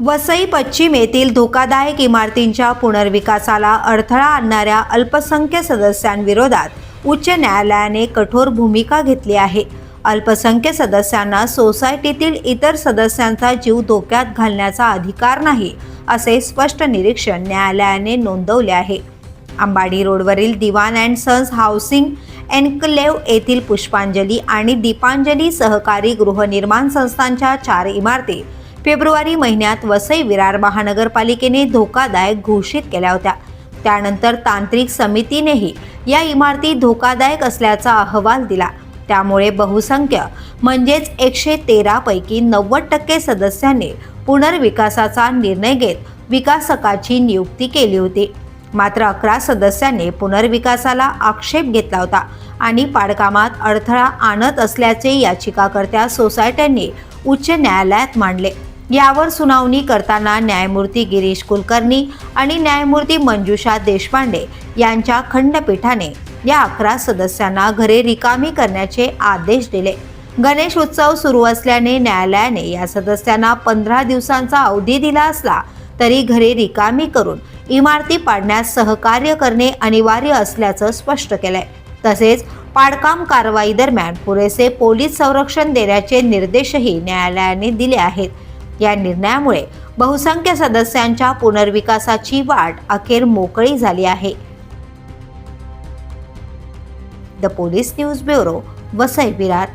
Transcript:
वसई पश्चिम येथील धोकादायक इमारतींच्या पुनर्विकासाला अडथळा आणणाऱ्या अल्पसंख्य सदस्यांविरोधात उच्च न्यायालयाने कठोर भूमिका घेतली आहे. अल्पसंख्य सदस्यांना सोसायटीतील इतर सदस्यांचा जीव धोक्यात घालण्याचा अधिकार नाही असे स्पष्ट निरीक्षण न्यायालयाने नोंदवले आहे. अंबाडी रोडवरील Diwan and sons housing enclave येथील पुष्पांजली आणि दीपांजली सहकारी गृहनिर्माण संस्थांच्या चार इमारती फेब्रुवारी महिन्यात वसई विरार महानगरपालिकेने धोकादायक घोषित केल्या होत्या. त्यानंतर तांत्रिक समितीनेही या इमारती धोकादायक असल्याचा अहवाल दिला. त्यामुळे बहुसंख्य म्हणजेच एकशे तेरापैकी नव्वद टक्के सदस्यांनी पुनर्विकासाचा निर्णय घेत विकासकाची नियुक्ती केली होती. मात्र अकरा सदस्यांनी पुनर्विकासाला आक्षेप घेतला होता आणि पाडकामात अडथळा आणत असल्याचे याचिकाकर्त्या सोसायट्यांनी उच्च न्यायालयात मांडले. यावर सुनावणी करताना न्यायमूर्ती गिरीश कुलकर्णी आणि न्यायमूर्ती मंजुषा देशपांडे यांच्या खंडपीठाने या अकरा सदस्यांना घरे रिकामी करण्याचे आदेश दिले. गणेश उत्सव सुरू असल्याने न्यायालयाने या सदस्यांना पंधरा दिवसांचा अवधी दिला असला तरी घरे रिकामी करून इमारती पाडण्यास सहकार्य करणे अनिवार्य असल्याचं स्पष्ट केलंय. तसेच पाडकाम कारवाई दरम्यान पुरेसे पोलीस संरक्षण देण्याचे निर्देशही न्यायालयाने दिले आहेत. या निर्णयामुळे बहुसंख्य सदस्यांच्या पुनर्विकासाची वाट अखेर मोकळी झाली आहे. The police news bureau Vasai Virar.